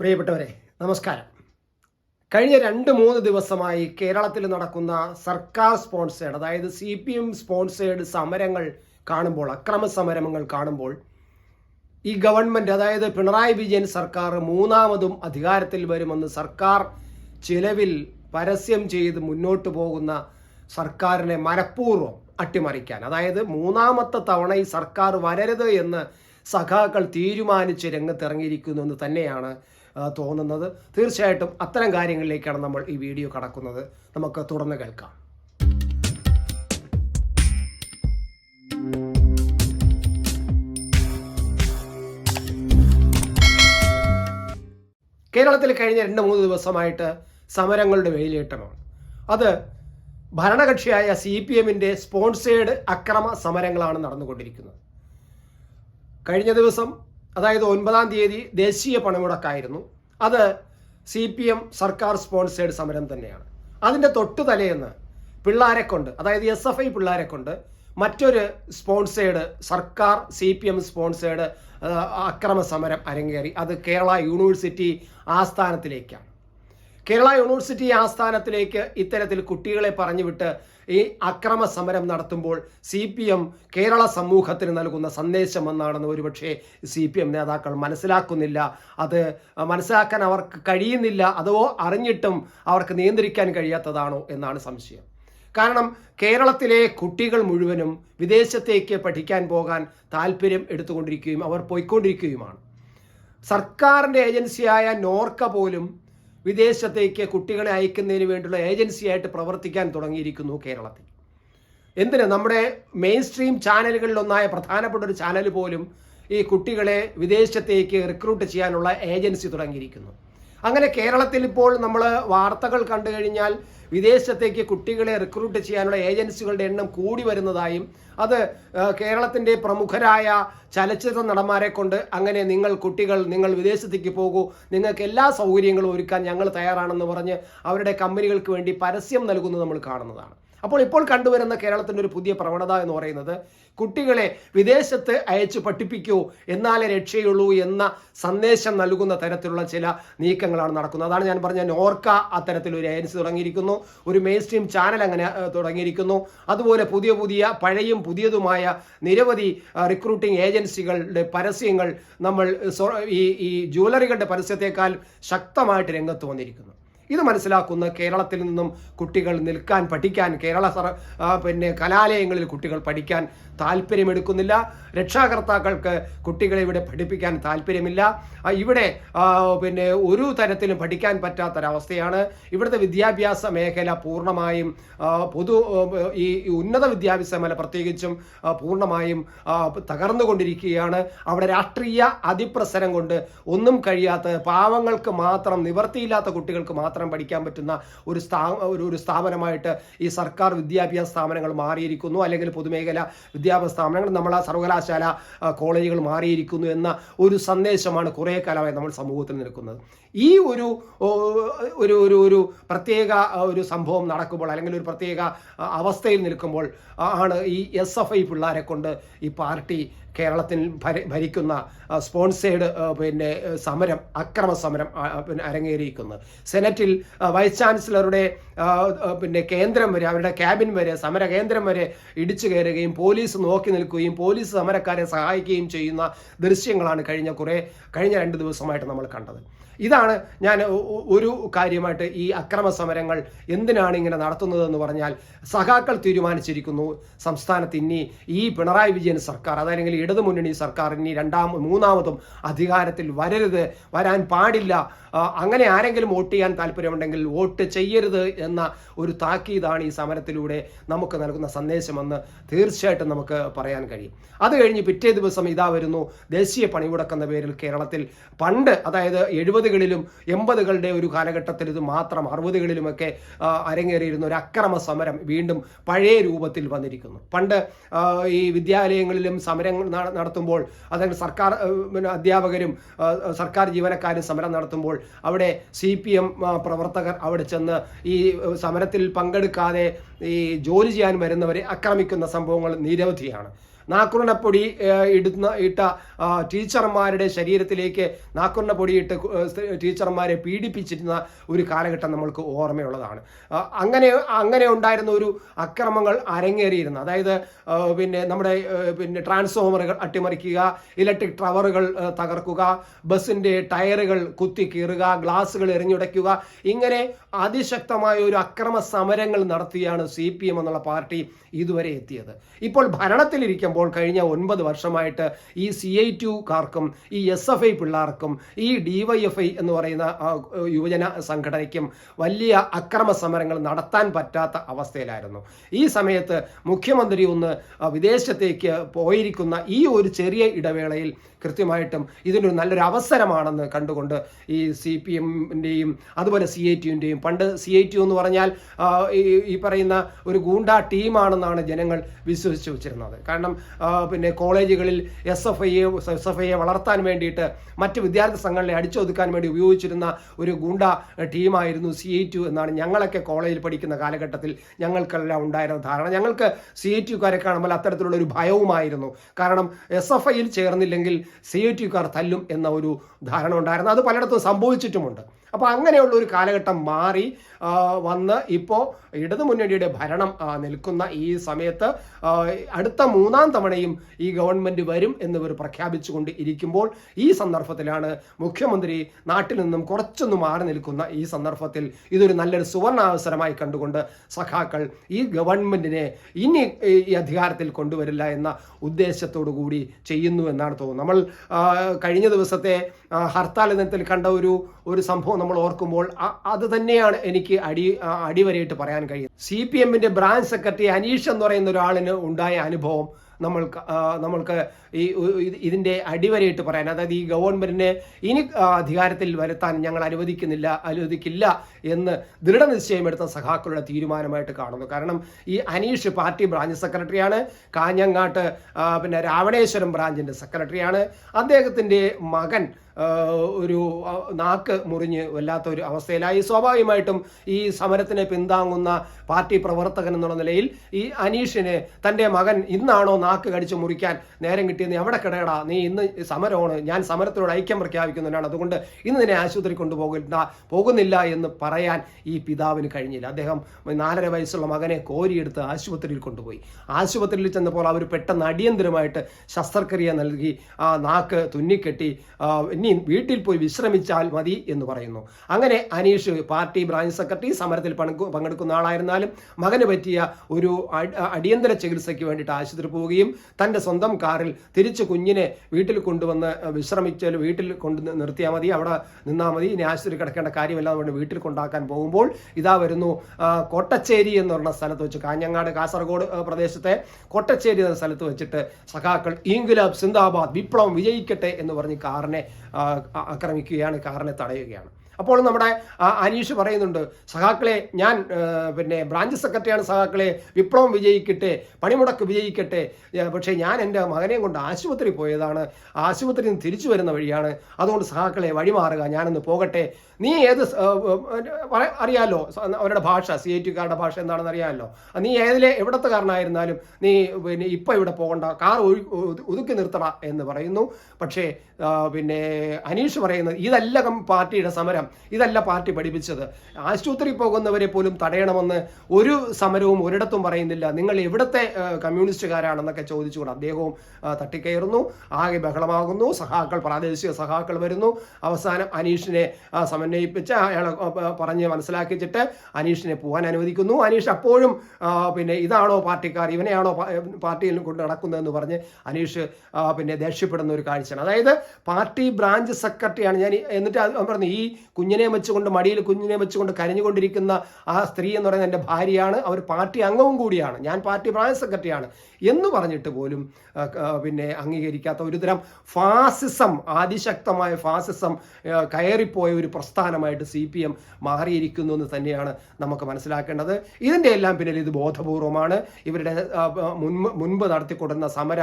പ്രിയപ്പെട്ടവരെ നമസ്കാരം. കഴിഞ്ഞ രണ്ട് മൂന്ന് ദിവസമായി കേരളത്തിൽ നടക്കുന്ന സർക്കാർ സ്പോൺസേഡ് അതായത് സി പി എം സ്പോൺസേഡ് സമരങ്ങൾ കാണുമ്പോൾ അക്രമ സമരങ്ങൾ കാണുമ്പോൾ ഈ ഗവൺമെന്റ് അതായത് പിണറായി വിജയൻ സർക്കാർ മൂന്നാമതും അധികാരത്തിൽ വരുമെന്ന് സർക്കാർ ചിലവിൽ പരസ്യം ചെയ്ത് മുന്നോട്ട് പോകുന്ന സർക്കാരിനെ മനഃപൂർവം അട്ടിമറിക്കാൻ അതായത് മൂന്നാമത്തെ തവണ ഈ സർക്കാർ വരരുത് എന്ന് സഖാക്കൾ തീരുമാനിച്ച് രംഗത്തിറങ്ങിയിരിക്കുന്നു എന്ന് തന്നെയാണ് തോന്നുന്നത്. തീർച്ചയായിട്ടും അത്തരം കാര്യങ്ങളിലേക്കാണ് നമ്മൾ ഈ വീഡിയോ കടക്കുന്നത്. നമുക്ക് തുടർന്ന് കേൾക്കാം. കേരളത്തിൽ കഴിഞ്ഞ രണ്ട് മൂന്ന് ദിവസമായിട്ട് സമരങ്ങളുടെ വെയിലേറ്റമാണ് അത് ഭരണകക്ഷിയായ സി പി എമ്മിന്റെ സ്പോൺസേഡ് അക്രമ സമരങ്ങളാണ് നടന്നുകൊണ്ടിരിക്കുന്നത്. കഴിഞ്ഞ ദിവസം അതായത് ഒൻപതാം തീയതി ദേശീയ പണിമുടക്കായിരുന്നു. അത് സി പി എം സർക്കാർ സ്പോൺസേഡ് സമരം തന്നെയാണ്. അതിന്റെ തൊട്ടു തലേന്ന് പിള്ളാരെ കൊണ്ട് അതായത് എസ് എഫ് ഐ പിള്ളാരെ കൊണ്ട് മറ്റൊരു സ്പോൺസേഡ് സർക്കാർ സി പി എം സ്പോൺസേഡ് അക്രമ സമരം അരങ്ങേറി. അത് കേരള യൂണിവേഴ്സിറ്റി ആസ്ഥാനത്തിലേക്കാണ്. കേരള യൂണിവേഴ്സിറ്റി ആസ്ഥാനത്തിലേക്ക് ഇത്തരത്തിൽ കുട്ടികളെ പറഞ്ഞുവിട്ട് ഈ അക്രമ സമരം നടത്തുമ്പോൾ സി പി എം കേരള സമൂഹത്തിന് നൽകുന്ന സന്ദേശം എന്നാണെന്ന് ഒരുപക്ഷെ സി പി എം നേതാക്കൾ മനസ്സിലാക്കുന്നില്ല. അത് മനസ്സിലാക്കാൻ അവർക്ക് കഴിയുന്നില്ല. അതോ അറിഞ്ഞിട്ടും അവർക്ക് നിയന്ത്രിക്കാൻ കഴിയാത്തതാണോ എന്നാണ് സംശയം. കാരണം കേരളത്തിലെ കുട്ടികൾ മുഴുവനും വിദേശത്തേക്ക് പഠിക്കാൻ പോകാൻ താല്പര്യം എടുത്തുകൊണ്ടിരിക്കുകയും അവർ പോയിക്കൊണ്ടിരിക്കുകയുമാണ്. സർക്കാരിന്റെ ഏജൻസിയായ നോർക്ക പോലും വിദേശത്തേക്ക് കുട്ടികളെ അയക്കുന്നതിന് വേണ്ടിയുള്ള ഏജൻസിയായിട്ട് പ്രവർത്തിക്കാൻ തുടങ്ങിയിരിക്കുന്നു കേരളത്തിൽ. എന്തിന്? നമ്മുടെ മെയിൻ സ്ട്രീം ചാനലുകളിലൊന്നായ പ്രധാനപ്പെട്ട ഒരു ചാനൽ പോലും ഈ കുട്ടികളെ വിദേശത്തേക്ക് റിക്രൂട്ട് ചെയ്യാനുള്ള ഏജൻസി തുടങ്ങിയിരിക്കുന്നു. അങ്ങനെ കേരളത്തിൽ ഇപ്പോൾ നമ്മൾ വാർത്തകൾ കണ്ടു കഴിഞ്ഞാൽ വിദേശത്തേക്ക് കുട്ടികളെ റിക്രൂട്ട് ചെയ്യാനുള്ള ഏജൻസികളുടെ എണ്ണം കൂടി വരുന്നതായും അത് കേരളത്തിന്റെ പ്രമുഖരായ ചലച്ചിത്ര നടന്മാരെ കൊണ്ട് അങ്ങനെ നിങ്ങൾ കുട്ടികൾ നിങ്ങൾ വിദേശത്തേക്ക് പോകൂ നിങ്ങൾക്ക് എല്ലാ സൗകര്യങ്ങളും ഒരുക്കാൻ ഞങ്ങൾ തയ്യാറാണെന്ന് പറഞ്ഞ് അവരുടെ കമ്പനികൾക്ക് വേണ്ടി പരസ്യം നൽകുന്നത് നമ്മൾ കാണുന്നതാണ്. അപ്പോൾ ഇപ്പോൾ കണ്ടുവരുന്ന കേരളത്തിന്റെ ഒരു പുതിയ പ്രവണത എന്ന് പറയുന്നത് കുട്ടികളെ വിദേശത്ത് അയച്ചു പഠിപ്പിക്കൂ എന്നാലേ രക്ഷയുള്ളൂ എന്ന സന്ദേശം നൽകുന്ന തരത്തിലുള്ള ചില നീക്കങ്ങളാണ് നടക്കുന്നത്. അതാണ് ഞാൻ പറഞ്ഞ നോർക്ക അത്തരത്തിൽ ഒരു ഏജൻസി തുടങ്ങിയിരിക്കുന്നു. ഒരു മെയിൻ സ്ട്രീം ചാനൽ അങ്ങനെ തുടങ്ങിയിരിക്കുന്നു. അതുപോലെ പുതിയ പുതിയ പഴയും പുതിയതുമായ നിരവധി റിക്രൂട്ടിംഗ് ഏജൻസികളുടെ പരസ്യങ്ങൾ നമ്മൾ ഈ ഈ ജ്വല്ലറികളുടെ പരസ്യത്തെക്കാൾ ശക്തമായിട്ട് രംഗത്ത് വന്നിരിക്കുന്നു. ഇത് മനസ്സിലാക്കുന്ന കേരളത്തിൽ നിന്നും കുട്ടികൾ നിൽക്കാൻ പഠിക്കാൻ കേരള സർ പിന്നെ കലാലയങ്ങളിൽ കുട്ടികൾ പഠിക്കാൻ താല്പര്യമെടുക്കുന്നില്ല. രക്ഷാകർത്താക്കൾക്ക് കുട്ടികളെ ഇവിടെ പഠിപ്പിക്കാൻ താല്പര്യമില്ല. ഇവിടെ പിന്നെ ഒരു തരത്തിലും പഠിക്കാൻ പറ്റാത്തൊരവസ്ഥയാണ്. ഇവിടുത്തെ വിദ്യാഭ്യാസ മേഖല പൂർണമായും പൊതു ഈ ഉന്നത വിദ്യാഭ്യാസ മേഖല പ്രത്യേകിച്ചും പൂർണമായും തകർന്നുകൊണ്ടിരിക്കുകയാണ്. അവിടെ രാഷ്ട്രീയ അതിപ്രസരം കൊണ്ട് ഒന്നും കഴിയാത്ത പാവങ്ങൾക്ക് മാത്രം നിവർത്തിയില്ലാത്ത കുട്ടികൾക്ക് മാത്രം പഠിക്കാൻ പറ്റുന്ന ഒരു സ്ഥാ ഒരു ഒരു സ്ഥാപനമായിട്ട് ഈ സർക്കാർ വിദ്യാഭ്യാസ സ്ഥാപനങ്ങൾ മാറിയിരിക്കുന്നു. അല്ലെങ്കിൽ പൊതുമേഖല വിദ്യാഭ്യാസ സ്ഥാപനങ്ങൾ നമ്മളെ സർവകലാശാല കോളേജുകൾ മാറിയിരിക്കുന്നു എന്ന ഒരു സന്ദേശമാണ് കുറേ കാലമായി നമ്മൾ സമൂഹത്തിൽ നിൽക്കുന്നത്. ഈ ഒരു ഒരു ഒരു ഒരു പ്രത്യേക ഒരു സംഭവം നടക്കുമ്പോൾ അല്ലെങ്കിൽ ഒരു പ്രത്യേക അവസ്ഥയിൽ നിൽക്കുമ്പോൾ ആണ് ഈ എസ് എഫ് ഐ പിള്ളേരെ കൊണ്ട് ഈ പാർട്ടി കേരളത്തിൽ ഭരിക്കുന്ന സ്പോൺസേഡ് പിന്നെ സമരം അക്രമ സമരം പിന്നെ അരങ്ങേറിയിരിക്കുന്നത്. സെനറ്റിൽ വൈസ് ചാൻസലറുടെ പിന്നെ കേന്ദ്രം വരെ അവരുടെ ക്യാബിൻ വരെ സമര കേന്ദ്രം വരെ ഇടിച്ചു കയറുകയും പോലീസ് നോക്കി നിൽക്കുകയും പോലീസ് സമരക്കാരെ സഹായിക്കുകയും ചെയ്യുന്ന ദൃശ്യങ്ങളാണ് കഴിഞ്ഞ കുറേ കഴിഞ്ഞ രണ്ട് ദിവസമായിട്ട് നമ്മൾ കണ്ടത്. ഇതാണ് ഞാൻ ഒരു കാര്യമായിട്ട് ഈ അക്രമ സമരങ്ങൾ എന്തിനാണ് ഇങ്ങനെ നടത്തുന്നതെന്ന് പറഞ്ഞാൽ സഖാക്കൾ തീരുമാനിച്ചിരിക്കുന്നു. സംസ്ഥാനത്ത് ഇനി ഈ പിണറായി വിജയൻ സർക്കാർ അതല്ലെങ്കിൽ ഇടതുമുന്നണി സർക്കാർ ഇനി രണ്ടാം മൂന്നാമതും അധികാരത്തിൽ വരരുത് വരാൻ പാടില്ല. അങ്ങനെ ആരെങ്കിലും വോട്ട് ചെയ്യാൻ താല്പര്യമുണ്ടെങ്കിൽ വോട്ട് ചെയ്യരുത് എന്ന ഒരു താക്കീതാണ് ഈ സമരത്തിലൂടെ നമുക്ക് നൽകുന്ന സന്ദേശമെന്ന് തീർച്ചയായിട്ടും നമുക്ക് പറയാൻ കഴിയും. അത് കഴിഞ്ഞ് പിറ്റേ ദിവസം ഇതാ വരുന്നു. ദേശീയ പണിമുടക്കെന്ന പേരിൽ കേരളത്തിൽ പണ്ട് അതായത് എഴുപതുകളിലും എൺപതുകളുടെ ഒരു കാലഘട്ടത്തിൽ ഇത് മാത്രം അറുപതുകളിലുമൊക്കെ അരങ്ങേറിയിരുന്ന ഒരു അക്രമ സമരം വീണ്ടും പഴയ രൂപത്തിൽ വന്നിരിക്കുന്നു. പണ്ട് ഈ വിദ്യാലയങ്ങളിലും സമരങ്ങൾ നടത്തുമ്പോൾ അതായത് സർക്കാർ അധ്യാപകരും സർക്കാർ ജീവനക്കാരും സമരം നടത്തുമ്പോൾ അവിടെ സി പി എം പ്രവർത്തകർ അവിടെ ചെന്ന് ഈ സമരത്തിൽ പങ്കെടുക്കാതെ ഈ ജോലി ചെയ്യാൻ വരുന്നവരെ ആക്രമിക്കുന്ന സംഭവങ്ങൾ നിരവധിയാണ്. നാക്കുണ്ണപ്പൊടി ഏഹ്, ഇടുന്ന ഇട്ട ടീച്ചർമാരുടെ ശരീരത്തിലേക്ക് നാക്കുണ്ണ പൊടിയിട്ട് കു- ടീച്ചർമാരെ പീഡിപ്പിച്ചിരുന്ന ഒരു കാലഘട്ടം നമ്മൾക്ക് ഓർമ്മയുള്ളതാണ്. അങ്ങനെ അങ്ങനെ ഉണ്ടായിരുന്ന ഒരു അക്രമങ്ങൾ അരങ്ങേറിയിരുന്നു. അതായത് പിന്നെ നമ്മുടെ പിന്നെ ട്രാൻസ്ഫോമറുകൾ അട്ടിമറിക്കുക ഇലക്ട്രിക് ടവറുകൾ തകർക്കുക ബസ്സിന്റെ ടയറുകൾ കുത്തി കീറുക ഗ്ലാസ്സുകൾ എറിഞ്ഞുടയ്ക്കുക ഇങ്ങനെ അതിശക്തമായ ഒരു അക്രമ സമരങ്ങൾ നടത്തിയാണ് സി എന്നുള്ള പാർട്ടി ഇതുവരെ എത്തിയത്. ഇപ്പോൾ ഭരണത്തിലിരിക്കുമ്പോൾ കഴിഞ്ഞ ഒൻപത് വർഷമായിട്ട് ഈ സി ഐ ടുക്കാർക്കും ഈ എസ് എഫ് ഐ പിള്ളേർക്കും ഈ ഡി വൈ എഫ് ഐ എന്ന് പറയുന്ന യുവജന സംഘടനയ്ക്കും വലിയ അക്രമ സമരങ്ങൾ നടത്താൻ പറ്റാത്ത അവസ്ഥയിലായിരുന്നു. ഈ സമയത്ത് മുഖ്യമന്ത്രി ഒന്ന് വിദേശത്തേക്ക് പോയിരിക്കുന്ന ഈ ഒരു ചെറിയ ഇടവേളയിൽ കൃത്യമായിട്ടും ഇതിനൊരു നല്ലൊരു അവസരമാണെന്ന് കണ്ടുകൊണ്ട് ഈ സി പി എമ്മിന്റെയും അതുപോലെ സി ഐ ടിയുടെയും പണ്ട് സി ഐ ടി എന്ന് പറഞ്ഞാൽ ഈ പറയുന്ന ഒരു ഗൂണ്ട ടീമാണെന്നാണ് ജനങ്ങൾ വിശ്വസിച്ചു വെച്ചിരുന്നത്. കാരണം പിന്നെ കോളേജുകളിൽ എസ് എഫ് ഐയെ എസ് എഫ് ഐയെ വളർത്താൻ വേണ്ടിയിട്ട് മറ്റ് വിദ്യാർത്ഥി സംഘങ്ങളെ അടിച്ചൊതുക്കാൻ വേണ്ടി ഉപയോഗിച്ചിരുന്ന ഒരു ഗുണ്ട ടീമായിരുന്നു സി ഐ ടു എന്നാണ് ഞങ്ങളൊക്കെ കോളേജിൽ പഠിക്കുന്ന കാലഘട്ടത്തിൽ ഞങ്ങൾക്കെല്ലാം ഉണ്ടായിരുന്ന ധാരണ. ഞങ്ങൾക്ക് സി ഐ ടിക്കാരെ കാണുമ്പോൾ അത്തരത്തിലുള്ള ഒരു ഭയവുമായിരുന്നു. കാരണം എസ് എഫ് ഐയിൽ ചേർന്നില്ലെങ്കിൽ സി ഐ ടിക്കാർ തല്ലും എന്ന ഒരു ധാരണ ഉണ്ടായിരുന്നു. അത് പലയിടത്തും സംഭവിച്ചിട്ടുമുണ്ട്. അപ്പോൾ അങ്ങനെയുള്ള ഒരു കാലഘട്ടം മാറി വന്ന് ഇപ്പോൾ ഇടതുമുന്നണിയുടെ ഭരണം നിൽക്കുന്ന ഈ സമയത്ത് അടുത്ത മൂന്നാം തവണയും ഈ ഗവൺമെന്റ് വരും എന്നിവർ പ്രഖ്യാപിച്ചുകൊണ്ട് ഇരിക്കുമ്പോൾ ഈ സന്ദർഭത്തിലാണ് മുഖ്യമന്ത്രി നാട്ടിൽ നിന്നും കുറച്ചൊന്ന് മാറി നിൽക്കുന്ന ഈ സന്ദർഭത്തിൽ ഇതൊരു നല്ലൊരു സുവർണാവസരമായി കണ്ടുകൊണ്ട് സഖാക്കൾ ഈ ഗവൺമെന്റിനെ ഇനി ഈ അധികാരത്തിൽ കൊണ്ടുവരില്ല എന്ന ഉദ്ദേശത്തോടു കൂടി ചെയ്യുന്നു എന്നാണ് തോന്നുന്നത്. നമ്മൾ കഴിഞ്ഞ ദിവസത്തെ ഹർത്താൽ ദിനത്തിൽ കണ്ട ഒരു ഒരു സംഭവം നമ്മൾ ഓർക്കുമ്പോൾ അത് തന്നെയാണ് എനിക്ക് അടി അടിവരയിട്ട് പറയാൻ കഴിയുന്നത്. സി പി എമ്മിന്റെ ബ്രാഞ്ച് സെക്രട്ടറി അനീഷ് എന്ന് പറയുന്ന ഒരാളിന് ഉണ്ടായ അനുഭവം നമ്മൾക്ക് നമ്മൾക്ക് ഈ ഇതിന്റെ അടിവരയിട്ട് പറയാൻ അതായത് ഈ ഗവൺമെന്റിനെ ഇനി അധികാരത്തിൽ വരുത്താൻ ഞങ്ങൾ അനുവദിക്കുന്നില്ല അനുവദിക്കില്ല എന്ന് ദൃഢനിശ്ചയമെടുത്ത സഖാക്കളുടെ തീരുമാനമായിട്ട് കാണുന്നു. കാരണം ഈ അനീഷ് പാർട്ടി ബ്രാഞ്ച് സെക്രട്ടറിയാണ് കാഞ്ഞങ്ങാട്ട് പിന്നെ രാവണേശ്വരം ബ്രാഞ്ചിന്റെ സെക്രട്ടറിയാണ്. അദ്ദേഹത്തിന്റെ മകൻ ഒരു നാക്ക് മുറിഞ്ഞ് വല്ലാത്ത ഒരു അവസ്ഥയിലായി. സ്വാഭാവികമായിട്ടും ഈ സമരത്തിനെ പിന്താങ്ങുന്ന പാർട്ടി പ്രവർത്തകൻ എന്നുള്ള നിലയിൽ ഈ അനീഷിനെ തന്റെ മകൻ ഇന്നാണോ നാക്ക് കടിച്ച് മുറിക്കാൻ നേരം കിട്ടിയെന്ന് എവിടെ കിടയടാ? നീ ഇന്ന് സമരമാണ് ഞാൻ സമരത്തിനോട് ഐക്യം പ്രഖ്യാപിക്കുന്നതിനാണ് അതുകൊണ്ട് ഇന്ന് നിന്നെ ആശുപത്രി കൊണ്ടുപോകില്ല പോകുന്നില്ല എന്ന് പറയാൻ ഈ പിതാവിന് കഴിഞ്ഞില്ല. അദ്ദേഹം നാലര വയസ്സുള്ള മകനെ കോരിയെടുത്ത് ആശുപത്രിയിൽ കൊണ്ടുപോയി. ആശുപത്രിയിൽ ചെന്നപ്പോൾ അവർ പെട്ടെന്ന് അടിയന്തരമായിട്ട് ശസ്ത്രക്രിയ നൽകി ആ നാക്ക് തുന്നിക്കെട്ടി ഇനി വീട്ടിൽ പോയി വിശ്രമിച്ചാൽ മതി എന്ന് പറയുന്നു. അങ്ങനെ അനീഷ് പാർട്ടി ബ്രാഞ്ച് സെക്രട്ടറി സമരത്തിൽ പങ്കു പങ്കെടുക്കുന്ന ആളായിരുന്നാലും മകന് പറ്റിയ ഒരു അടിയന്തര ചികിത്സയ്ക്ക് വേണ്ടിയിട്ട് ആശുപത്രി പോവുകയും തന്റെ സ്വന്തം കാറിൽ തിരിച്ച് കുഞ്ഞിനെ വീട്ടിൽ കൊണ്ടുവന്ന് വിശ്രമിച്ചാൽ വീട്ടിൽ കൊണ്ട് നിർത്തിയാൽ മതി അവിടെ നിന്നാൽ മതി ഇനി ആശുപത്രി കിടക്കേണ്ട കാര്യമില്ലാതെ വീട്ടിൽ വീട്ടിൽ കൊണ്ടാക്കാൻ പോകുമ്പോൾ ഇതാ വരുന്നു കൊട്ടച്ചേരി എന്ന് പറഞ്ഞ സ്ഥലത്ത് വെച്ച് കാഞ്ഞങ്ങാട് കാസർഗോഡ് പ്രദേശത്തെ കോട്ടച്ചേരി എന്ന സ്ഥലത്ത് വെച്ചിട്ട് സഖാക്കൾ ഇൻഗുലാബ് സിന്ദാബാദ് വിപ്ലവം വിജയിക്കട്ടെ എന്ന് പറഞ്ഞ് കാറിനെ ആക്രമിക്കുകയാണ് കാറിനെ തടയുകയാണ്. അപ്പോൾ നമ്മുടെ അനീഷ് പറയുന്നുണ്ട് സഹാക്കളെ ഞാൻ പിന്നെ ബ്രാഞ്ച് സെക്രട്ടറിയാണ് സഹാക്കളെ വിപ്ലവം വിജയിക്കട്ടെ പണിമുടക്ക് വിജയിക്കട്ടെ പക്ഷേ ഞാൻ എന്റെ മകനെയും കൊണ്ട് ആശുപത്രി പോയതാണ് ആശുപത്രിയിൽ നിന്ന് തിരിച്ചു വരുന്ന വഴിയാണ് അതുകൊണ്ട് സഹാക്കളെ വഴിമാറുക ഞാനൊന്ന് പോകട്ടെ. നീ ഏത് അറിയാലോ അവരുടെ ഭാഷ സി ഐ ടിക്കാരുടെ ഭാഷ എന്താണെന്ന് അറിയാമല്ലോ നീ ഏതിലെ എവിടത്തെ കാരനായിരുന്നാലും നീ പിന്നെ ഇപ്പം ഇവിടെ പോകണ്ട കാർ ഒതുക്കി നിർത്തണ എന്ന് പറയുന്നു. പക്ഷേ പിന്നെ അനീഷ് പറയുന്നത് ഇതല്ല പാർട്ടിയുടെ സമരം ഇതല്ല പാർട്ടി പഠിപ്പിച്ചത്. ആശുപത്രി പോകുന്നവരെ പോലും തടയണമെന്ന് ഒരു സമരവും ഒരിടത്തും പറയുന്നില്ല. നിങ്ങൾ എവിടത്തെ കമ്മ്യൂണിസ്റ്റുകാരാണെന്നൊക്കെ ചോദിച്ചുകൊണ്ട് അദ്ദേഹവും തട്ടിക്കയറുന്നു. ആകെ ബഹളമാകുന്നു. സഹാക്കൾ പ്രാദേശിക സഹാക്കൾ വരുന്നു. അവസാനം അനീഷിനെ സമന്വയിപ്പിച്ച് അയാളെ ആ, പറഞ്ഞ് മനസ്സിലാക്കിച്ചിട്ട് അനീഷിനെ പോകാൻ അനുവദിക്കുന്നു. അനീഷ് അപ്പോഴും പിന്നെ ഇതാണോ പാർട്ടിക്കാർ ഇവനെയാണോ പാർട്ടിയിൽ കൊണ്ട് നടക്കുന്നതെന്ന് പറഞ്ഞ് അനീഷ് പിന്നെ ദേഷ്യപ്പെടുന്ന ഒരു കാഴ്ചയാണ്. അതായത് പാർട്ടി ബ്രാഞ്ച് സെക്രട്ടറിയാണ് ഞാൻ എന്നിട്ട് പറഞ്ഞു ഈ കുഞ്ഞിനെ വെച്ചുകൊണ്ട് മടിയിൽ കുഞ്ഞിനെ വെച്ചുകൊണ്ട് കരഞ്ഞുകൊണ്ടിരിക്കുന്ന ആ സ്ത്രീ എന്ന് പറയുന്നത് എന്റെ ഭാര്യയാണ്. അവർ പാർട്ടി അംഗവും കൂടിയാണ്. ഞാൻ പാർട്ടി ബ്രാഞ്ച് സെക്രട്ടറിയാണ്. എന്ന് പറഞ്ഞിട്ട് പോലും പിന്നെ അംഗീകരിക്കാത്ത ഒരുതരം ഫാസിസം അതിശക്തമായ ഫാസിസം കയറിപ്പോയ ഒരു പ്രസ്ഥാനമായിട്ട് സി പി എം മാറിയിരിക്കുന്നു എന്ന് തന്നെയാണ് നമുക്ക് മനസ്സിലാക്കേണ്ടത്. ഇതിന്റെ എല്ലാം പിന്നിൽ ഇത് ബോധപൂർവമാണ്. ഇവരുടെ മുൻപ് മുൻപ് നടത്തിക്കൊടുന്ന സമര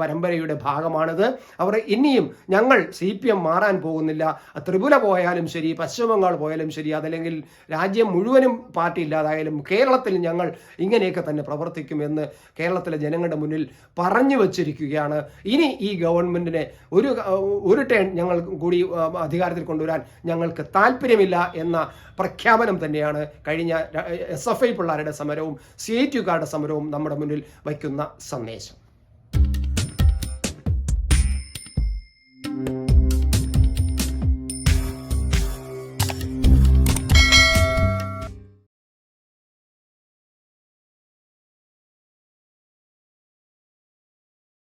പരമ്പരയുടെ ഭാഗമാണിത്. അവർ ഇനിയും ഞങ്ങൾ സി പി എം മാറാൻ പോകുന്നില്ല. ത്രിപുര പോയാലും ശരി പശ്ചിമ ബംഗാൾ പോയാലും ശരി അതല്ലെങ്കിൽ രാജ്യം മുഴുവനും പാർട്ടി ഇല്ലാതായാലും കേരളത്തിൽ ഞങ്ങൾ ഇങ്ങനെയൊക്കെ തന്നെ പ്രവർത്തിക്കുമെന്ന് കേരളത്തിലെ ജനങ്ങളുടെ മുന്നിൽ പറഞ്ഞു വച്ചിരിക്കുകയാണ്. ഇനി ഈ ഗവൺമെന്റിനെ ഒരു ഒരു ടേൺ ഞങ്ങൾ കൂടി അധികാരത്തിൽ കൊണ്ടുവരാൻ ഞങ്ങൾക്ക് താല്പര്യമില്ല എന്ന പ്രഖ്യാപനം തന്നെയാണ് കഴിഞ്ഞ എസ് എഫ് ഐ പിള്ളേരുടെ സമരവും സി ഐ ടിക്കാരുടെ സമരവും നമ്മുടെ മുന്നിൽ വയ്ക്കുന്ന സന്ദേശം.